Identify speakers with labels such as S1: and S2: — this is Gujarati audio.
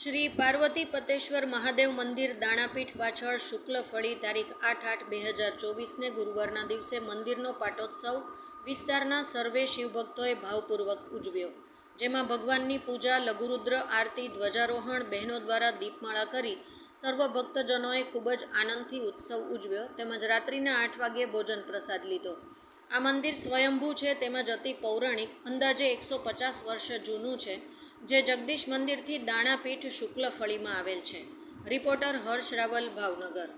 S1: શ્રી પાર્વતી પતેશ્વર મહાદેવ મંદિર દાણાપીઠ પાછળ શુક્લ ફળી તારીખ આઠ આઠ બે હજાર ચોવીસને ગુરુવારના દિવસે મંદિરનો પાટોત્સવ વિસ્તારના સર્વે શિવભક્તોએ ભાવપૂર્વક ઉજવ્યો. જેમાં ભગવાનની પૂજા, લઘુરુદ્ર આરતી, ધ્વજારોહણ, બહેનો દ્વારા દીપમાળા કરી સર્વ ભક્તજનોએ ખૂબ જ આનંદથી ઉત્સવ ઉજવ્યો તેમજ રાત્રિના આઠ વાગ્યે ભોજન પ્રસાદ લીધો. આ મંદિર સ્વયંભૂ છે તેમજ અતિ પૌરાણિક અંદાજે એકસો પચાસ વર્ષ જૂનું છે. જે જગદીશ મંદિરથી દાણાપીઠ શુક્લ ફળીમાં આવેલ છે. રિપોર્ટર હર્ષ રાવલ ભાવનગર.